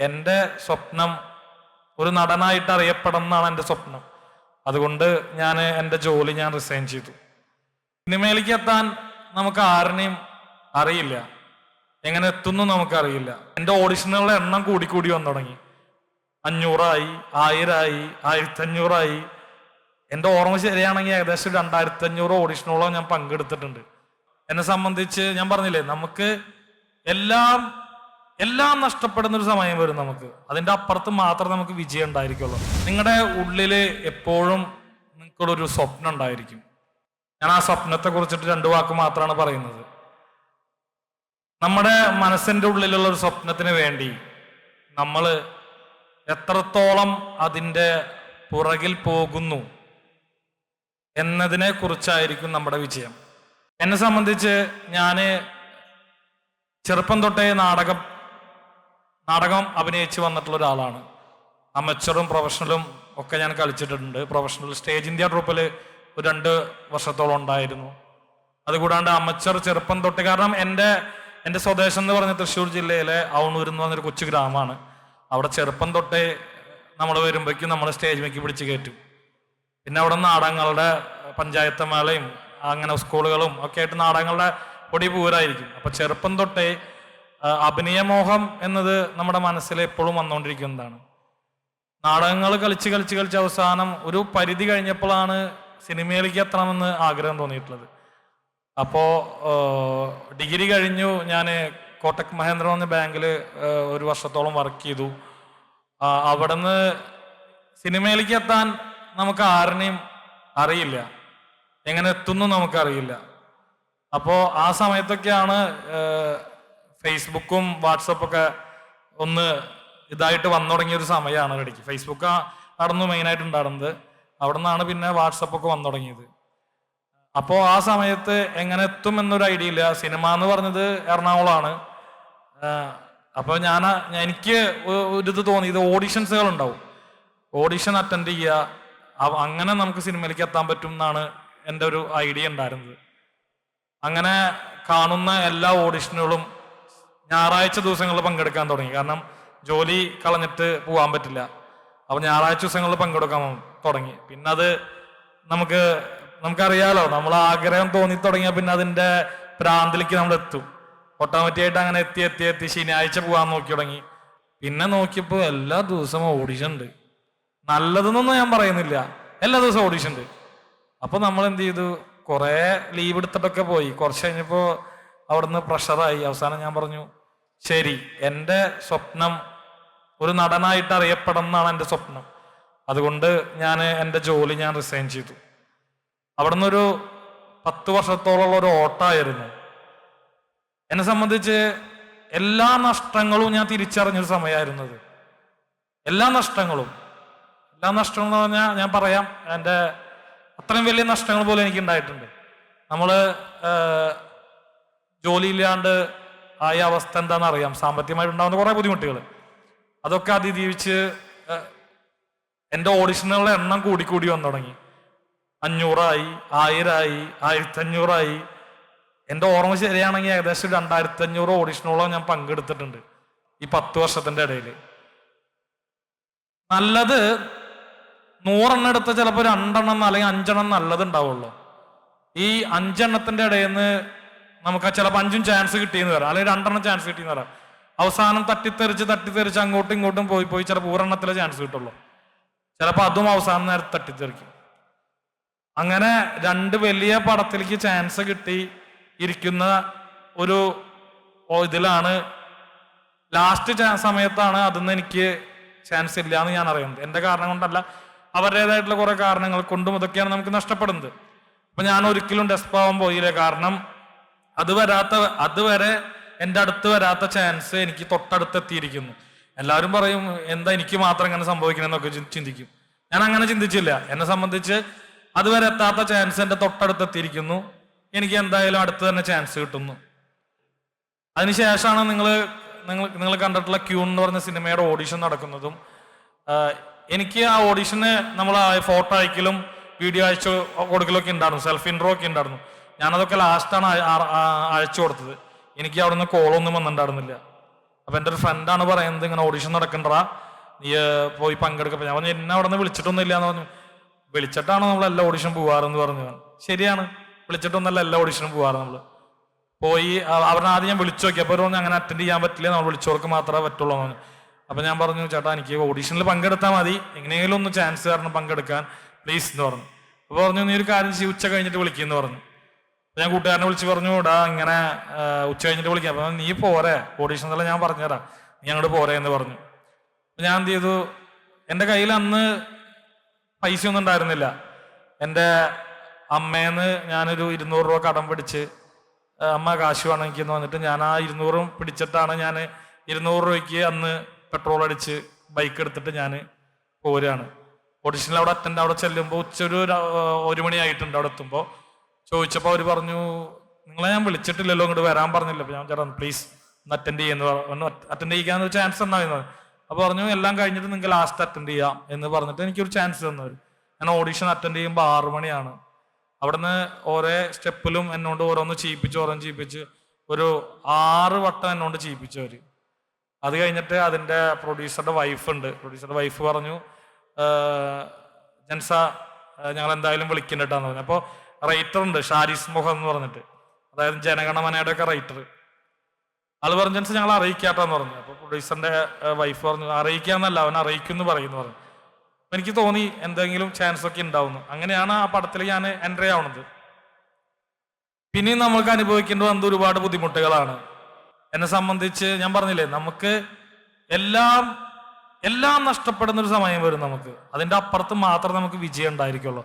എന്റെ സ്വപ്നം ഒരു നടനായിട്ട് അറിയപ്പെടണം എന്നാണ് എന്റെ സ്വപ്നം. അതുകൊണ്ട് ഞാൻ എന്റെ ജോലി ഞാൻ റിസൈൻ ചെയ്തു. സിനിമയിലേക്ക് എത്താൻ നമുക്ക് ആരുടെയും അറിയില്ല. എങ്ങനെ എത്തുന്നു നമുക്കറിയില്ല. എന്റെ ഓഡിഷനുകളുടെ എണ്ണം കൂടിക്കൂടി കൂടി വന്നു തുടങ്ങി. അഞ്ഞൂറായി ആയിരമായി ആയിരത്തി അഞ്ഞൂറായി എന്റെ ഓർമ്മ ശരിയാണെങ്കിൽ ഏകദേശം രണ്ടായിരത്തി അഞ്ഞൂറ് ഓഡിഷനോളം ഞാൻ പങ്കെടുത്തിട്ടുണ്ട്. എന്നെ സംബന്ധിച്ച് ഞാൻ പറഞ്ഞില്ലേ നമുക്ക് എല്ലാം എല്ലാം നഷ്ടപ്പെടുന്ന ഒരു സമയം വരും നമുക്ക്. അതിന്റെ അപ്പുറത്ത് മാത്രമേ നമുക്ക് വിജയം ഉണ്ടായിരിക്കുള്ളൂ. നിങ്ങളുടെ ഉള്ളിൽ എപ്പോഴും നിങ്ങൾക്കൊരു സ്വപ്നം ഉണ്ടായിരിക്കും. ഞാൻ ആ സ്വപ്നത്തെ കുറിച്ചിട്ട് രണ്ട് വാക്ക് മാത്രമാണ് പറയുന്നത്. നമ്മുടെ മനസ്സിന്റെ ഉള്ളിലുള്ള ഒരു സ്വപ്നത്തിന് വേണ്ടി നമ്മൾ എത്രത്തോളം അതിന്റെ പുറകിൽ പോകുന്നു എന്നതിനെ കുറിച്ചായിരിക്കും നമ്മുടെ വിജയം. എന്നെ സംബന്ധിച്ച് ഞാൻ ചെറുപ്പം തൊട്ടേ നാടകം നാടകം അഭിനയിച്ച് വന്നിട്ടുള്ള ഒരാളാണ്. അമച്ചറും പ്രൊഫഷണലും ഒക്കെ ഞാൻ കളിച്ചിട്ടുണ്ട്. പ്രൊഫഷണൽ സ്റ്റേജ് ഇന്ത്യ ട്രൂപ്പിൽ ഒരു രണ്ട് വർഷത്തോളം ഉണ്ടായിരുന്നു. അതുകൂടാണ്ട് അമച്ചർ ചെറുപ്പം തൊട്ട് കാരണം എന്റെ എന്റെ സ്വദേശം എന്ന് പറഞ്ഞ തൃശ്ശൂർ ജില്ലയിലെ ഔണൂർ എന്ന് പറഞ്ഞൊരു കൊച്ചു ഗ്രാമമാണ്. അവിടെ ചെറുപ്പം തൊട്ടേ നമ്മൾ വരുമ്പോഴേക്കും നമ്മൾ സ്റ്റേജ് മേക്ക് പിടിച്ച് കയറ്റും. പിന്നെ അവിടെ നാടകങ്ങളുടെ പഞ്ചായത്ത് മേളയും അങ്ങനെ സ്കൂളുകളും ഒക്കെ ആയിട്ട് നാടകങ്ങളുടെ പൊടി പൂരായിരിക്കും. അപ്പം ചെറുപ്പം തൊട്ടേ അഭിനയമോഹം എന്നത് നമ്മുടെ മനസ്സിൽ എപ്പോഴും വന്നുകൊണ്ടിരിക്കുന്നതാണ്. നാടകങ്ങൾ കളിച്ച് കളിച്ച് കളിച്ച് അവസാനം ഒരു പരിധി കഴിഞ്ഞപ്പോഴാണ് സിനിമയിലേക്ക് എത്തണമെന്ന് ആഗ്രഹം തോന്നിയിട്ടുള്ളത്. അപ്പോൾ ഡിഗ്രി കഴിഞ്ഞു ഞാൻ കോട്ടക് മഹേന്ദ്ര എന്ന ബാങ്കിൽ ഒരു വർഷത്തോളം വർക്ക് ചെയ്തു. അവിടെ അവിടുന്ന് സിനിമയിലേക്ക് എത്താൻ നമുക്ക് ആരുടെയും അറിയില്ല. എങ്ങനെ എത്തുന്നു നമുക്കറിയില്ല. അപ്പോൾ ആ സമയത്തൊക്കെയാണ് ഫേസ്ബുക്കും വാട്സപ്പൊക്കെ ഒന്ന് ഇതായിട്ട് വന്നു തുടങ്ങിയ ഒരു സമയമാണ് ഇടയ്ക്ക് ഫേസ്ബുക്ക് ആയിരുന്നു മെയിനായിട്ട് ഉണ്ടായിരുന്നത്. അവിടെ നിന്നാണ് പിന്നെ വാട്സപ്പൊക്കെ വന്നു തുടങ്ങിയത് അപ്പോൾ ആ സമയത്ത് എങ്ങനെ എത്തും എന്നൊരു ഐഡിയ ഇല്ല. സിനിമ എന്ന് പറഞ്ഞത് എറണാകുളമാണ്. അപ്പോൾ ഞാൻ എനിക്ക് ഒരു ഇത് തോന്നി. ഇത് ഓഡിഷൻസുകൾ ഉണ്ടാവും ഓഡിഷൻ അറ്റൻഡ് ചെയ്യുക അങ്ങനെ നമുക്ക് സിനിമയിലേക്ക് എത്താൻ പറ്റും എന്നാണ് എന്റെ ഒരു ഐഡിയ ഉണ്ടായിരുന്നത്. അങ്ങനെ കാണുന്ന എല്ലാ ഓഡിഷനുകളും ഞായറാഴ്ച ദിവസങ്ങളിൽ പങ്കെടുക്കാൻ തുടങ്ങി. കാരണം ജോലി കളഞ്ഞിട്ട് പോകാൻ പറ്റില്ല. അപ്പൊ ഞായറാഴ്ച ദിവസങ്ങളിൽ പങ്കെടുക്കാൻ തുടങ്ങി. പിന്നെ അത് നമുക്ക് നമുക്കറിയാലോ നമ്മൾ ആഗ്രഹം തോന്നി തുടങ്ങിയാൽ പിന്നെ അതിന്റെ പ്രാന്തിലേക്ക് നമ്മൾ എത്തും. ഓട്ടോമാറ്റിക്കായിട്ട് അങ്ങനെ എത്തി എത്തി എത്തി ശനിയാഴ്ച പോകാൻ നോക്കി തുടങ്ങി. പിന്നെ നോക്കിയപ്പോൾ എല്ലാ ദിവസവും ഓഡിഷൻ ഉണ്ട് നല്ലതെന്നൊന്നും ഞാൻ പറയുന്നില്ല. എല്ലാ ദിവസവും ഓഡിഷൻ ഉണ്ട് അപ്പോൾ നമ്മൾ എന്ത് ചെയ്തു? കുറേ ലീവ് എടുത്തിട്ടൊക്കെ പോയി. കുറച്ച് കഴിഞ്ഞപ്പോ അവിടുന്ന് പ്രഷറായി അവസാനം ഞാൻ പറഞ്ഞു ശരി എന്റെ സ്വപ്നം ഒരു നടനായിട്ട് അറിയപ്പെടണം എന്നാണ് എന്റെ സ്വപ്നം. അതുകൊണ്ട് ഞാൻ എന്റെ ജോലി ഞാൻ റിസൈൻ ചെയ്തു. അവിടുന്ന് ഒരു പത്ത് വർഷത്തോളമുള്ള ഒരു ഓട്ടമായിരുന്നു. എന്നെ സംബന്ധിച്ച് എല്ലാ നഷ്ടങ്ങളും ഞാൻ തിരിച്ചറിഞ്ഞൊരു സമയമായിരുന്നത്. എല്ലാ നഷ്ടങ്ങളും. എല്ലാ നഷ്ടങ്ങളും എന്ന് പറഞ്ഞാൽ ഞാൻ പറയാം എന്റെ അത്രയും വലിയ നഷ്ടങ്ങൾ പോലും എനിക്ക് ഉണ്ടായിട്ടുണ്ട് നമ്മൾ ജോലിയില്ലാണ്ട് ആയ അവസ്ഥ എന്താണെന്ന് അറിയാം സാമ്പത്തികമായിട്ട് ഉണ്ടാകുന്ന കുറേ ബുദ്ധിമുട്ടുകൾ. അതൊക്കെ അതിജീവിച്ച് എന്റെ ഓഡിഷനുകളുടെ എണ്ണം കൂടി കൂടി വന്നു തുടങ്ങി. അഞ്ഞൂറായി ആയിരമായി ആയിരത്തി അഞ്ഞൂറായി എന്റെ ഓർമ്മ ശരിയാണെങ്കിൽ ഏകദേശം രണ്ടായിരത്തി അഞ്ഞൂറ് ഓഡിഷനോളം ഞാൻ പങ്കെടുത്തിട്ടുണ്ട് ഈ പത്ത് വർഷത്തിന്റെ ഇടയിൽ. നല്ലത് നൂറെണ്ണം എടുത്ത ചിലപ്പോൾ രണ്ടെണ്ണം അല്ലെങ്കിൽ അഞ്ചെണ്ണം നല്ലത് ഉണ്ടാവുള്ളൂ ഈ അഞ്ചെണ്ണത്തിന്റെ ഇടയിൽ നിന്ന് നമുക്ക് ചിലപ്പോൾ അഞ്ചും ചാൻസ് കിട്ടിയെന്ന് വരാം അല്ലെങ്കിൽ രണ്ടെണ്ണം ചാൻസ് കിട്ടിയെന്ന് വരാം അവസാനം തട്ടിത്തെറിച്ച് തട്ടിത്തെറിച്ച് അങ്ങോട്ടും ഇങ്ങോട്ടും പോയി പോയി ചിലപ്പോൾ ഒരെണ്ണത്തിലെ ചാൻസ് കിട്ടുള്ളൂ. ചിലപ്പോൾ അതും അവസാനം നേരത്തെ തട്ടിത്തെറിക്കും. അങ്ങനെ രണ്ട് വലിയ പടത്തിലേക്ക് ചാൻസ് കിട്ടി ഇരിക്കുന്ന ഒരു ഇതിലാണ് ലാസ്റ്റ് സമയത്താണ് അതിന്ന് എനിക്ക് ചാൻസ് ഇല്ല എന്ന് ഞാൻ അറിയുന്നത്. എന്റെ കാരണം കൊണ്ടല്ല അവരുടേതായിട്ടുള്ള കുറേ കാരണങ്ങൾ കൊണ്ടും ഇതൊക്കെയാണ് നമുക്ക് നഷ്ടപ്പെടുന്നത്. അപ്പൊ ഞാൻ ഒരിക്കലും ഡെസ്പാവാൻ പോയില്ല. കാരണം അത് വരാത്ത അതുവരെ എന്റെ അടുത്ത് വരാത്ത ചാൻസ് എനിക്ക് തൊട്ടടുത്ത് എത്തിയിരിക്കുന്നു എല്ലാവരും പറയും എന്താ എനിക്ക് മാത്രം ഇങ്ങനെ സംഭവിക്കണമെന്നൊക്കെ ചിന്തിക്കും. ഞാൻ അങ്ങനെ ചിന്തിച്ചില്ല. എന്നെ സംബന്ധിച്ച് അതുവരെ എത്താത്ത ചാൻസ് എന്റെ തൊട്ടടുത്ത് എത്തിയിരിക്കുന്നു എനിക്ക് എന്തായാലും അടുത്ത് തന്നെ ചാൻസ് കിട്ടുന്നു. അതിനുശേഷമാണ് നിങ്ങൾ നിങ്ങൾ നിങ്ങൾ കണ്ടിട്ടുള്ള ക്യൂൺ എന്ന് പറഞ്ഞ സിനിമയുടെ ഓഡിഷൻ നടക്കുന്നതും. എനിക്ക് ആ ഓഡിഷന് നമ്മൾ ഫോട്ടോ അയക്കലും വീഡിയോ അയച്ചു കൊടുക്കലൊക്കെ ഉണ്ടായിരുന്നു. സെൽഫ് ഇൻട്രോ ഒക്കെ ഉണ്ടായിരുന്നു. ഞാനതൊക്കെ ലാസ്റ്റാണ് അയച്ചു കൊടുത്തത്. എനിക്ക് അവിടെ നിന്ന് കോളൊന്നും വന്നിട്ടുണ്ടായിരുന്നില്ല. അപ്പൊ എന്റെ ഒരു ഫ്രണ്ടാണ് പറയുന്നത് ഇങ്ങനെ ഓഡിഷൻ നടക്കണ്ടടാ. നീ പോയി പങ്കെടുക്കപ്പോ. ഞാൻ പറഞ്ഞു എന്നെ അവിടെ നിന്ന് വിളിച്ചിട്ടൊന്നും ഇല്ല എന്ന് പറഞ്ഞു. വിളിച്ചിട്ടാണ് നമ്മൾ എല്ലാ ഓഡിഷൻ പോവാറെന്ന് പറഞ്ഞു ശരിയാണ്. വിളിച്ചിട്ടൊന്നല്ല എല്ലാ ഓഡിഷനും പോവാറ് നമ്മൾ പോയി അവരുടെ ആദ്യം ഞാൻ വിളിച്ചു നോക്കി. അപ്പോൾ പറഞ്ഞു അങ്ങനെ അറ്റൻഡ് ചെയ്യാൻ പറ്റില്ല. നമ്മൾ വിളിച്ചവർക്ക് മാത്രമേ പറ്റുള്ളൂ എന്ന് പറഞ്ഞു. അപ്പൊ ഞാൻ പറഞ്ഞു ചേട്ടാ എനിക്ക് ഓഡീഷനിൽ പങ്കെടുത്താൽ മതി. എങ്ങനെയെങ്കിലും ഒന്ന് ചാൻസ് കാരണം പങ്കെടുക്കാൻ. പ്ലീസ് എന്ന് പറഞ്ഞു. അപ്പോൾ പറഞ്ഞു നീ ഒരു കാര്യം ചെയ്യും. ഉച്ച കഴിഞ്ഞിട്ട് വിളിക്കുമെന്ന് പറഞ്ഞു. ഞാൻ കൂട്ടുകാരനെ വിളിച്ച് പറഞ്ഞു ഇടാ ഇങ്ങനെ ഉച്ച കഴിഞ്ഞിട്ട് വിളിക്കാം. അപ്പൊ നീ പോരെ. ഓഡീഷൻ എന്നല്ല ഞാൻ പറഞ്ഞുതരാം. നീ അങ്ങോട്ട് പോരെ എന്ന് പറഞ്ഞു. ഞാൻ എന്ത് ചെയ്തു? എന്റെ കയ്യിൽ അന്ന് പൈസ ഒന്നും ഉണ്ടായിരുന്നില്ല. എന്റെ അമ്മേന്ന് ഞാനൊരു ഇരുന്നൂറ് രൂപ കടം പിടിച്ച് അമ്മ കാശ് വേണമെങ്കിന്ന് വന്നിട്ട് ഞാൻ ആ ഇരുന്നൂറും പിടിച്ചിട്ടാണ് ഞാൻ ഇരുന്നൂറ് രൂപയ്ക്ക് അന്ന് പെട്രോൾ അടിച്ച് ബൈക്ക് എടുത്തിട്ട് ഞാൻ പോരുകയാണ്. ഓഡിഷനിൽ അവിടെ അറ്റൻഡ് അവിടെ ചെല്ലുമ്പോൾ ഉച്ച ഒരു ഒരു മണിയായിട്ടുണ്ട് അവിടെ എത്തുമ്പോൾ ചോദിച്ചപ്പോൾ അവർ പറഞ്ഞു നിങ്ങളെ ഞാൻ വിളിച്ചിട്ടില്ലല്ലോ ഇങ്ങോട്ട് വരാൻ പറഞ്ഞില്ല. ഞാൻ ചേട്ടാ പ്ലീസ് ഒന്ന് അറ്റൻഡ് ചെയ്യുന്നു ഒന്ന് അറ്റൻഡ് ചെയ്യാന്ന് ചാൻസ് ഉണ്ടായിരുന്നു അപ്പൊ പറഞ്ഞു എല്ലാം കഴിഞ്ഞിട്ട് നിങ്ങൾ ലാസ്റ്റ് അറ്റൻഡ് ചെയ്യാം എന്ന് പറഞ്ഞിട്ട് എനിക്കൊരു ചാൻസ് തന്നു അവർ. ഞാൻ ഓഡിഷൻ അറ്റൻഡ് ചെയ്യുമ്പോൾ ആറു മണിയാണ്. അവിടുന്ന് ഓരോ സ്റ്റെപ്പിലും എന്നോട് ഓരോന്ന് ചെയ്യിപ്പിച്ച് ഓരോന്ന് ചെയ്യിപ്പിച്ച് ഒരു ആറ് വട്ടം എന്നോട് ചെയ്യിപ്പിച്ചു അവർ. അത് കഴിഞ്ഞിട്ട് അതിന്റെ പ്രൊഡ്യൂസറുടെ വൈഫ് ഉണ്ട്. പ്രൊഡ്യൂസറുടെ വൈഫ് പറഞ്ഞു "ആഹ്, ജൻസ ഞങ്ങൾ എന്തായാലും വിളിക്കുന്നുണ്ടെന്ന് പറഞ്ഞു. അപ്പോൾ റൈറ്റർ ഉണ്ട് ഷാരിസ് മുഖം എന്ന് പറഞ്ഞിട്ട്. അതായത് ജനഗണമനയുടെ ഒക്കെ റൈറ്റർ ആൾ പറഞ്ഞു ഞങ്ങൾ അറിയിക്കാട്ടെന്ന് പറഞ്ഞു. അപ്പോൾ പ്രൊഡ്യൂസറിന്റെ വൈഫ് പറഞ്ഞു അറിയിക്കാന്നല്ല അവൻ അറിയിക്കുമെന്ന് പറയുന്നു പറഞ്ഞു. എനിക്ക് തോന്നി എന്തെങ്കിലും ചാൻസ് ഒക്കെ ഉണ്ടാവുന്നു. അങ്ങനെയാണ് ആ പടത്തിൽ ഞാൻ എൻട്രി ആവുന്നത് പിന്നെയും നമ്മൾക്ക് അനുഭവിക്കേണ്ടി വന്ന ഒരുപാട് ബുദ്ധിമുട്ടുകളാണ്. എന്നെ സംബന്ധിച്ച് ഞാൻ പറഞ്ഞില്ലേ നമുക്ക് എല്ലാം എല്ലാം നഷ്ടപ്പെടുന്ന ഒരു സമയം വരും നമുക്ക്. അതിന്റെ അപ്പുറത്ത് മാത്രം നമുക്ക് വിജയം ഉണ്ടായിരിക്കുള്ളൂ.